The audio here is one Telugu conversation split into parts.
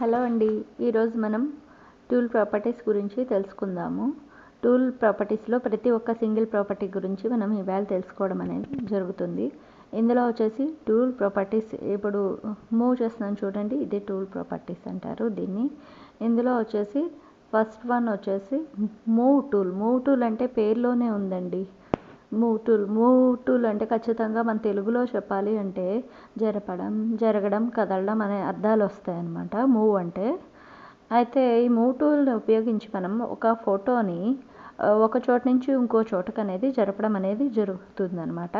హలో అండి. ఈరోజు మనం టూల్ ప్రాపర్టీస్ గురించి తెలుసుకుందాము. టూల్ ప్రాపర్టీస్లో ప్రతి ఒక్క సింగిల్ ప్రాపర్టీ గురించి మనం ఇవాళ తెలుసుకోవడం అనేది జరుగుతుంది. ఇందులో వచ్చేసి టూల్ ప్రాపర్టీస్ ఇప్పుడు మూవ్ చేస్తున్నాను చూడండి. ఇది టూల్ ప్రాపర్టీస్ అంటారు దీన్ని. ఇందులో వచ్చేసి ఫస్ట్ వన్ వచ్చేసి మూవ్ టూల్. మూవ్ టూల్ అంటే పేరులోనే ఉందండి. మూటులు మూటులు అంటే ఖచ్చితంగా మన తెలుగులో చెప్పాలి అంటే జరపడం జరగడం కదలడం అనే అర్థాలు వస్తాయన్నమాట. మూవ్ అంటే అయితే ఈ మూటూల్ని ఉపయోగించి మనం ఒక ఫోటోని ఒక చోట నుంచి ఇంకో చోటకు అనేది జరపడం అనేది జరుగుతుంది అనమాట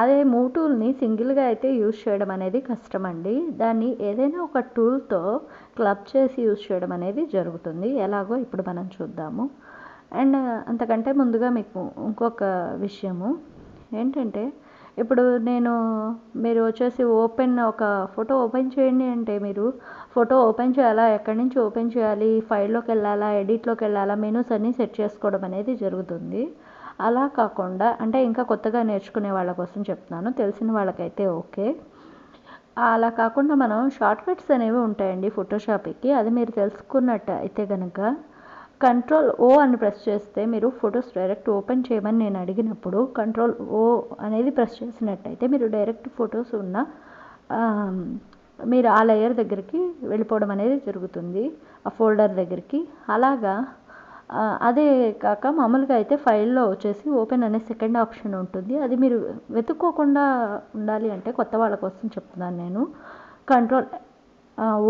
అదే మూటూల్ని టూల్ని సింగిల్గా అయితే యూజ్ చేయడం అనేది కష్టం అండి దాన్ని ఏదైనా ఒక టూల్తో క్లబ్ చేసి యూజ్ చేయడం అనేది జరుగుతుంది. ఎలాగో ఇప్పుడు మనం చూద్దాము. అండ్ అంతకంటే ముందుగా మీకు ఇంకొక విషయము. ఏంటంటే ఇప్పుడు నేను మీరు వచ్చేసి ఓపెన్ ఒక ఫోటో ఓపెన్ చేయండి అంటే మీరు ఫోటో ఓపెన్ చేయాలా? ఎక్కడి నుంచి ఓపెన్ చేయాలి? ఫైల్లోకి వెళ్ళాలా? ఎడిట్లోకి వెళ్ళాలా? మెనూస్ అన్నీ సెట్ చేసుకోవడం అనేది జరుగుతుంది. అలా కాకుండా అంటే ఇంకా కొత్తగా నేర్చుకునే వాళ్ళ కోసం చెప్తున్నాను. తెలిసిన వాళ్ళకైతే ఓకే. అలా కాకుండా మనం షార్ట్ కట్స్ అనేవి ఉంటాయండి ఫోటోషాప్కి. అది మీరు తెలుసుకున్నట్టు అయితే కనుక కంట్రోల్ ఓ అని ప్రెస్ చేస్తే మీరు ఫొటోస్ డైరెక్ట్ ఓపెన్ చేయమని నేను అడిగినప్పుడు కంట్రోల్ ఓ అనేది ప్రెస్ చేసినట్టయితే మీరు డైరెక్ట్ ఫొటోస్ ఉన్న మీరు ఆ లేయర్ దగ్గరికి వెళ్ళిపోవడం అనేది జరుగుతుంది ఆ ఫోల్డర్ దగ్గరికి. అలాగా అదే కాక మామూలుగా అయితే ఫైల్లో వచ్చేసి ఓపెన్ అనే సెకండ్ ఆప్షన్ ఉంటుంది. అది మీరు వెతుక్కోకుండా ఉండాలి అంటే కొత్త వాళ్ళ కోసం చెప్తున్నాను నేను. కంట్రోల్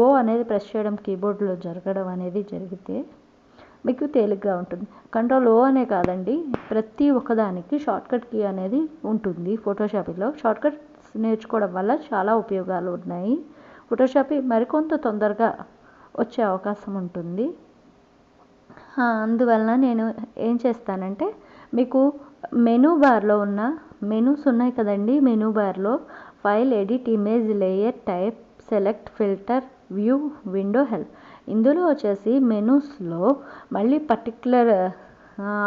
ఓ అనేది ప్రెస్ చేయడం కీబోర్డ్లో జరగడం అనేది జరిగితే మీకు తేలిగ్గా ఉంటుంది. కంట్రోల్ ఓ అనే కాదండి ప్రతి ఒక్కదానికి షార్ట్కట్ కీ అనేది ఉంటుంది. ఫోటోషాప్లో షార్ట్కట్స్ నేర్చుకోవడం వల్ల చాలా ఉపయోగాలు ఉన్నాయి. ఫోటోషాప్ మరికొంత తొందరగా వచ్చే అవకాశం ఉంటుంది. అందువలన నేను ఏం చేస్తానంటే మీకు మెనూ బార్లో ఉన్న మెనూస్ ఉన్నాయి కదండి మెనూ బార్లో file edit image layer type select filter view window help. ఇందులో వచ్చేసి మెనూస్లో మళ్ళీ పర్టికులర్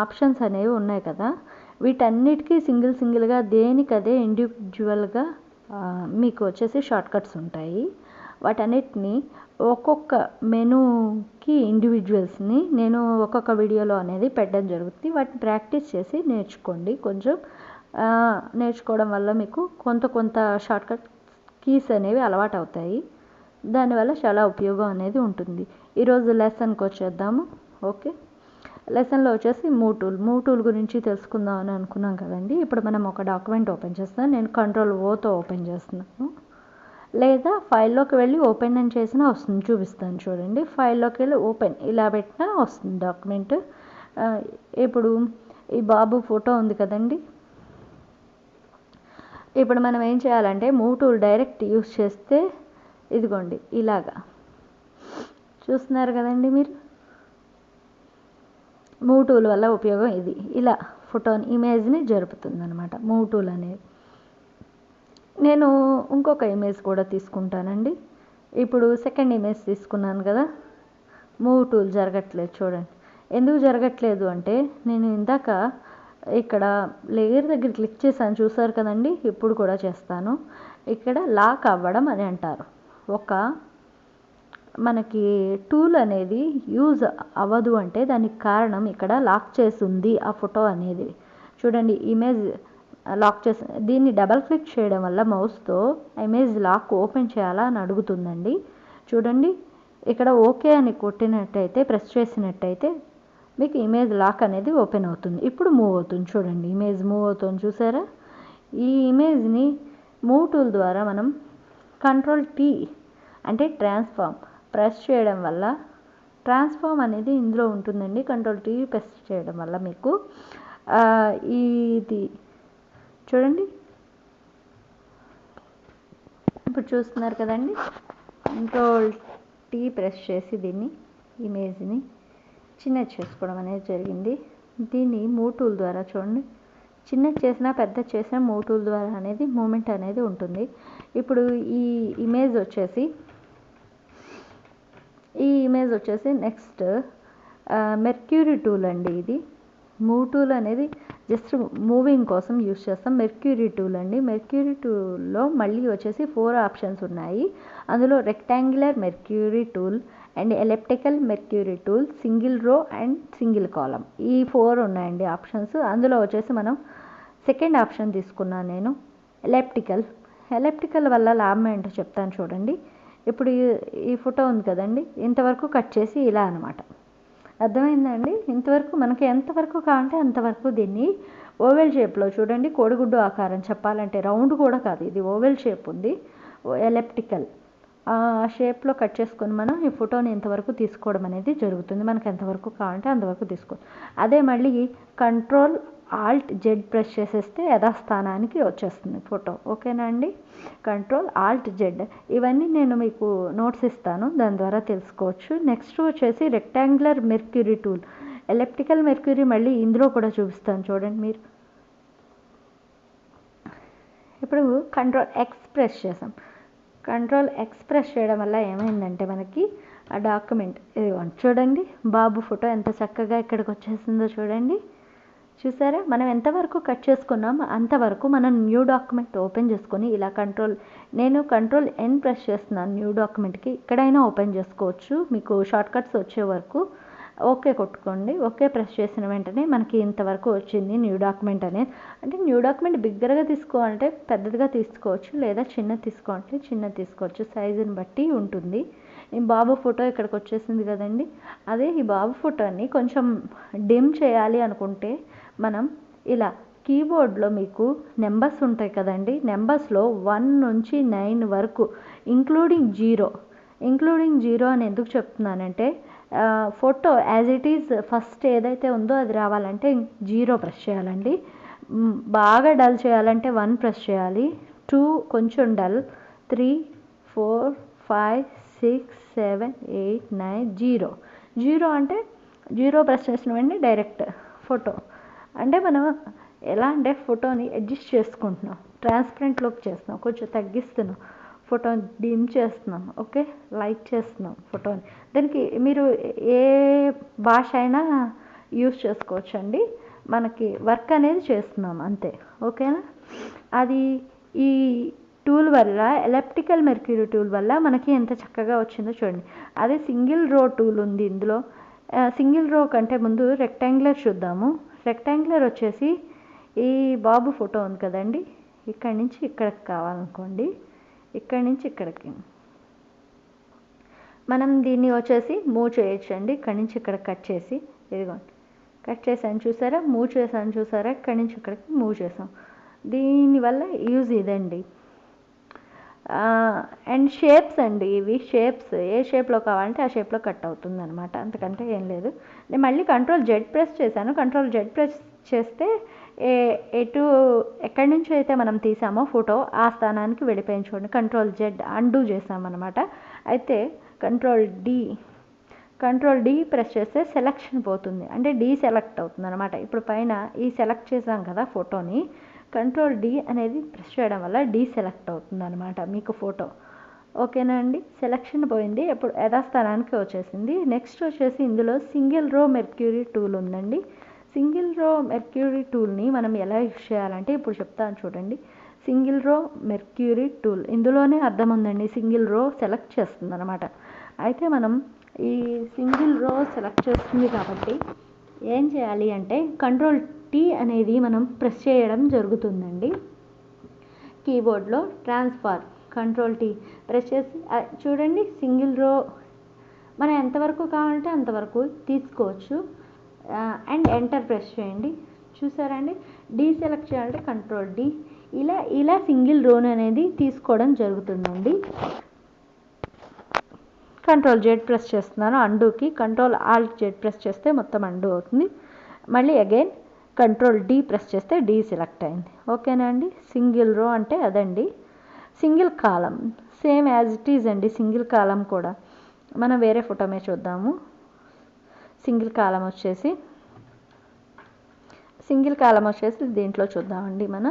ఆప్షన్స్ అనేవి ఉన్నాయి కదా. వీటన్నిటికీ సింగిల్ సింగిల్గా దేనికదే ఇండివిజువల్గా మీకు వచ్చేసి షార్ట్కట్స్ ఉంటాయి. వాటన్నిటిని ఒక్కొక్క మెనూకి ఇండివిజువల్స్ని నేను ఒక్కొక్క వీడియోలో అనేది పెట్టడం జరుగుతుంది. వాటిని ప్రాక్టీస్ చేసి నేర్చుకోండి. కొంచెం నేర్చుకోవడం వల్ల మీకు కొంత కొంత షార్ట్కట్ కీస్ అనేవి అలవాటు అవుతాయి దానివల్ల చాలా ఉపయోగం అనేది ఉంటుంది. ఈరోజు లెసన్కి వచ్చేద్దాము. ఓకే? లెసన్లో వచ్చేసి మూవ్ టూల్ మూవ్ టూల్ గురించి తెలుసుకుందాం అని అనుకున్నాం కదండి. ఇప్పుడు మనం ఒక డాక్యుమెంట్ ఓపెన్ చేస్తాం నేను కంట్రోల్ ఓతో ఓపెన్ చేస్తున్నాను. లేదా ఫైల్లోకి వెళ్ళి ఓపెన్ అని చేసినా వస్తుంది. చూపిస్తాను చూడండి. ఫైల్లోకి వెళ్ళి ఓపెన్. ఇలా పెట్టినా వస్తుంది డాక్యుమెంట్. ఇప్పుడు ఈ బాబు ఫోటో ఉంది కదండి. ఇప్పుడు మనం ఏం చేయాలంటే మూవ్ టూల్ డైరెక్ట్ యూస్ చేస్తే ఇదిగోండి ఇలాగా. చూస్తున్నారు కదండి మీరు? మూవ్ టూల్ వల్ల ఉపయోగం ఇది. ఇలా ఫోటోని ఇమేజ్ని జరుపుతుంది అనమాట మూవ్ టూల్ అనేది. నేను ఇంకొక ఇమేజ్ కూడా తీసుకుంటానండి. ఇప్పుడు సెకండ్ ఇమేజ్ తీసుకున్నాను కదా మూవ్ టూల్ జరగట్లేదు చూడండి. ఎందుకు జరగట్లేదు అంటే నేను ఇందాక ఇక్కడ లేయర్ దగ్గర క్లిక్ చేశాను చూసారు కదండి? ఇప్పుడు కూడా చేస్తాను. ఇక్కడ లాక్ అవ్వడం అని అంటారు. ఒక మనకి టూల్ అనేది యూజ్ అవ్వదు అంటే దానికి కారణం ఇక్కడ లాక్ చేసి ఉంది ఆ ఫోటో అనేది. చూడండి ఇమేజ్ లాక్ చేసి దీన్ని డబల్ క్లిక్ చేయడం వల్ల మౌస్తో ఇమేజ్ లాక్ ఓపెన్ చేయాలా అని అడుగుతుందండి. చూడండి ఇక్కడ ఓకే అని కొట్టినట్టయితే ప్రెస్ చేసినట్టయితే మీకు ఇమేజ్ లాక్ అనేది ఓపెన్ అవుతుంది. ఇప్పుడు మూవ్ అవుతుంది. చూడండి ఇమేజ్ మూవ్ అవుతుంది. చూసారా? ఈ ఇమేజ్ని మూవ్ టూల్ ద్వారా మనం కంట్రోల్ టీ అంటే ట్రాన్స్ఫార్మ్ ప్రెస్ చేయడం వల్ల ట్రాన్స్ఫార్మ్ అనేది ఇందులో ఉంటుందండి. కంట్రోల్ టీ ప్రెస్ చేయడం వల్ల మీకు. ఇది చూడండి. ఇప్పుడు చూస్తున్నారు కదండి. కంట్రోల్ టీ ప్రెస్ చేసి దీన్ని ఇమేజ్ని చిన్నది చేసుకోవడం అనేది జరిగింది. దీన్ని మూటూల్ టూల్ ద్వారా చూడండి. చిన్నది చేసినా పెద్ద చేసినా మూవ్ టూల్ ద్వారా అనేది మూమెంట్ అనేది ఉంటుంది. ఇప్పుడు ఈ ఇమేజ్ వచ్చేసి ఈ ఇమేజ్ వచ్చేసి నెక్స్ట్ మెర్క్యూరీ టూల్ అండి ఇది. మూవ్ టూల్ అనేది జస్ట్ మూవింగ్ కోసం యూస్ చేస్తాం. మెర్క్యూరీ టూల్ అండి. మెర్క్యూరీ టూల్లో మళ్ళీ వచ్చేసి ఫోర్ ఆప్షన్స్ ఉన్నాయి. అందులో rectangular mercury tool and elliptical mercury tool single row and single column ఈ ఫోర్ ఉన్నాయండి ఆప్షన్స్. అందులో వచ్చేసి మనం సెకండ్ ఆప్షన్ తీసుకున్నాను నేను. ఎలెప్టికల్. ఎలెప్టికల్ వల్ల లాభం ఏంటో చెప్తాను చూడండి. ఇప్పుడు ఈ- ఈ ఫోటో ఉంది కదండి. ఇంతవరకు కట్ చేసి ఇలా అనమాట అర్థమైందండి? ఇంతవరకు మనకి ఎంతవరకు కావాలంటే అంతవరకు దీన్ని ఓవెల్ షేప్లో చూడండి. కోడిగుడ్డు ఆకారం చెప్పాలంటే రౌండ్ కూడా కాదు. ఇది ఓవెల్ షేప్ ఉంది. ఎలెప్టికల్. ఆ షేప్లో కట్ చేసుకొని మనం ఈ ఫోటోని ఎంతవరకు తీసుకోవడం అనేది జరుగుతుంది. మనకు ఎంతవరకు కావాలంటే అంతవరకు తీసుకో అదే మళ్ళీ కంట్రోల్ ఆల్ట్ జెడ్ ప్రెస్ చేసేస్తే యథాస్థానానికి వచ్చేస్తుంది ఫోటో ఓకేనా అండి? కంట్రోల్ ఆల్ట్ జెడ్ ఇవన్నీ నేను మీకు నోట్స్ ఇస్తాను. దాని ద్వారా తెలుసుకోవచ్చు. నెక్స్ట్ వచ్చేసి rectangular mercury tool electrical mercury మళ్ళీ ఇందులో కూడా చూపిస్తాను చూడండి మీరు. ఇప్పుడు కంట్రోల్ ఎక్స్ ప్రెస్ చేసాం. కంట్రోల్ ఎక్స్ప్రెస్ చేయడం వల్ల ఏమైందంటే మనకి ఆ డాక్యుమెంట్ చూడండి బాబు ఫోటో ఎంత చక్కగా ఇక్కడికి వచ్చేసిందో చూడండి. చూసారా? మనం ఎంతవరకు కట్ చేసుకున్నాం అంతవరకు మనం న్యూ డాక్యుమెంట్ ఓపెన్ చేసుకొని ఇలా కంట్రోల్ నేను కంట్రోల్ ఎన్ ప్రెస్ చేస్తున్నాను న్యూ డాక్యుమెంట్కి. ఇక్కడైనా ఓపెన్ చేసుకోవచ్చు మీకు షార్ట్ కట్స్ వచ్చే వరకు. ఓకే కొట్టుకోండి ఓకే ప్రెస్ చేసిన వెంటనే మనకి ఇంతవరకు వచ్చింది న్యూ డాక్యుమెంట్ అనేది. అంటే న్యూ డాక్యుమెంట్ బిగ్గరగా తీసుకోవాలంటే పెద్దదిగా తీసుకోవచ్చు లేదా చిన్నది తీసుకోవాలంటే చిన్నది తీసుకోవచ్చు. సైజుని బట్టి ఉంటుంది. ఈ బాబు ఫోటో ఇక్కడికి వచ్చేసింది కదండి. అదే ఈ బాబు ఫోటోని కొంచెం డిమ్ చేయాలి అనుకుంటే మనం ఇలా కీబోర్డ్లో మీకు నెంబర్స్ ఉంటాయి కదండి. నెంబర్స్లో వన్ నుంచి నైన్ వరకు ఇంక్లూడింగ్ జీరో ఇంక్లూడింగ్ జీరో అని ఎందుకు చెప్తున్నానంటే photo as it is first ఏదైతే ఉందో అది రావాలంటే జీరో ప్రెస్ చేయాలండి. బాగా డల్ చేయాలంటే వన్ ప్రెస్ చేయాలి. టూ కొంచెం dull three four five six seven eight nine zero zero అంటే జీరో ప్రెస్ చేసిన వెంటనే డైరెక్ట్ ఫోటో అంటే మనం ఎలా అంటే ఫోటోని అడ్జస్ట్ చేసుకుంటున్నాం. ట్రాన్స్పరెంట్లోకి చేస్తున్నాం. కొంచెం తగ్గిస్తున్నాం. ఫోటోని డిమ్ చేస్తున్నాం ఓకే? లైట్ చేస్తున్నాం ఫోటోని. దానికి మీరు ఏ భాష అయినా యూస్ చేసుకోవచ్చు అండి మనకి వర్క్ అనేది చేస్తున్నాం అంతే. ఓకేనా? అది ఈ టూల్ వల్ల ఎలప్టికల్ మెర్క్యూరీ టూల్ వల్ల మనకి ఎంత చక్కగా వచ్చిందో చూడండి. అదే సింగిల్ రో టూల్ ఉంది ఇందులో. సింగిల్ రో కంటే ముందు రెక్టాంగులర్ చూద్దాము. రెక్టాంగులర్ వచ్చేసి ఈ బాబు ఫోటో ఉంది కదండి. ఇక్కడి నుంచి ఇక్కడికి కావాలనుకోండి. ఇక్కడి నుంచి ఇక్కడికి. మనం దీన్ని వచ్చేసి మూవ్ చేయొచ్చండి. ఇక్కడి నుంచి ఇక్కడ కట్ చేసి ఇదిగోండి కట్ చేసాను చూసారా? మూవ్ చేశాను చూసారా? ఇక్కడి నుంచి ఇక్కడికి మూవ్ చేసాం దీనివల్ల యూజ్ ఇదండి. అండ్ షేప్స్ అండి ఇవి. షేప్స్ ఏ షేప్లో కావాలంటే ఆ షేప్లో కట్ అవుతుంది అనమాట అంతకంటే ఏం లేదు. నేను మళ్ళీ కంట్రోల్ జెడ్ ప్రెస్ చేశాను. కంట్రోల్ జెడ్ ప్రెస్ చేస్తే ఏ ఎటు ఎక్కడి నుంచి అయితే మనం తీసామో ఫోటో ఆ స్థానానికి వెళ్ళిపోయింది చూడండి. కంట్రోల్ జెడ్ అండూ చేసామన్నమాట. అయితే control D control D press చేస్తే సెలక్షన్ పోతుంది. అంటే డి సెలెక్ట్ అవుతుంది అనమాట ఇప్పుడు పైన ఈ సెలెక్ట్ చేసాం కదా ఫోటోని. కంట్రోల్ డి అనేది ప్రెస్ చేయడం వల్ల డి సెలెక్ట్ అవుతుంది అనమాట మీకు ఫోటో. ఓకేనా అండి? సెలక్షన్ పోయింది. ఇప్పుడు యథాస్థానానికి వచ్చేసింది. నెక్స్ట్ వచ్చేసి ఇందులో సింగిల్ రో మెర్క్యూరీ టూల్ ఉందండి. సింగిల్ రో మెర్క్యూరీ టూల్ని మనం ఎలా యూస్ చేయాలంటే ఇప్పుడు చెప్తాను చూడండి. Single row marquee tool. ఇందులోనే అర్థం ఉందండి. సింగిల్ రో సెలెక్ట్ చేస్తుంది అనమాట అయితే మనం ఈ సింగిల్ రో సెలెక్ట్ చేస్తుంది కాబట్టి ఏం చేయాలి అంటే కంట్రోల్ టీ అనేది మనం ప్రెస్ చేయడం జరుగుతుందండి. కీబోర్డ్లో ట్రాన్స్ఫర్ కంట్రోల్ టీ ప్రెస్ చేసి చూడండి సింగిల్ రో. మనం ఎంతవరకు కావాలంటే అంతవరకు తీసుకోవచ్చు. అండ్ ఎంటర్ ప్రెస్ చేయండి. చూసారండి డీ సెలెక్ట్ చేయాలంటే కంట్రోల్ డి ఇలా ఇలా సింగిల్ రోన్ అనేది తీసుకోవడం జరుగుతుందండి. కంట్రోల్ జెడ్ ప్రెస్ చేస్తున్నాను అండూకి కంట్రోల్ ఆల్ట్ జెడ్ ప్రెస్ చేస్తే మొత్తం అండు అవుతుంది. మళ్ళీ అగైన్ కంట్రోల్ డి ప్రెస్ చేస్తే డి సెలెక్ట్ అయింది. ఓకేనా అండి? సింగిల్ రో అంటే అదండి. Single column same as it is అండి సింగిల్ కాలం కూడా. మనం వేరే ఫోటో మీద చూద్దాము. సింగిల్ కాలం వచ్చేసి సింగిల్ కాలం వచ్చేసి దీంట్లో చూద్దామండి మన.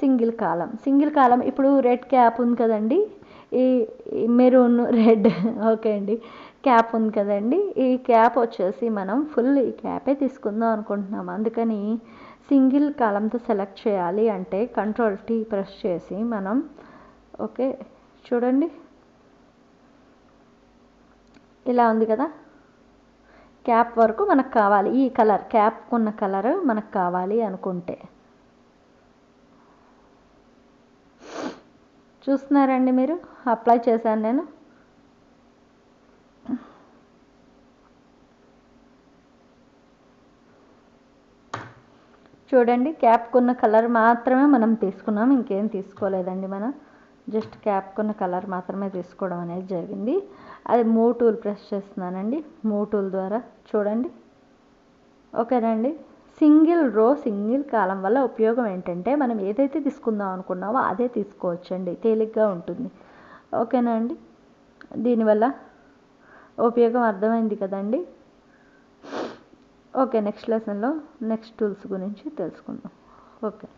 సింగిల్ కాలం సింగిల్ కాలం ఇప్పుడు రెడ్ క్యాప్ ఉంది కదండి ఈ మెరూన్ రెడ్ ఓకే అండి క్యాప్ ఉంది కదండి ఈ క్యాప్ వచ్చేసి మనం ఫుల్ ఈ క్యాపే తీసుకుందాం అనుకుంటున్నాం అందుకని సింగిల్ కాలంతో సెలెక్ట్ చేయాలి అంటే కంట్రోల్ టీ ప్రెస్ చేసి మనం ఓకే చూడండి. ఇలా ఉంది కదా? క్యాప్ వరకు మనకు కావాలి. ఈ కలర్ క్యాప్ ఉన్న కలర్ మనకు కావాలి అనుకుంటే. చూస్తున్నారండి మీరు? అప్లై చేశాను నేను. చూడండి క్యాప్కున్న కలర్ మాత్రమే మనం తీసుకున్నాం. ఇంకేం తీసుకోలేదండి మనం. జస్ట్ క్యాప్కున్న కలర్ మాత్రమే తీసుకోవడం అనేది జరిగింది. అది మూ టూల్ ప్రెస్ చేస్తున్నానండి. మూ టూల్ ద్వారా చూడండి. ఓకేనండి. సింగిల్ రో సింగిల్ కాలం వల్ల ఉపయోగం ఏంటంటే మనం ఏదైతే తీసుకుందాం అనుకున్నామో అదే తీసుకోవచ్చండి. తేలిగ్గా ఉంటుంది. ఓకేనా అండి దీనివల్ల ఉపయోగం అర్థమైంది కదండి. ఓకే నెక్స్ట్ లెసన్లో నెక్స్ట్ టూల్స్ గురించి తెలుసుకుందాం. ఓకే.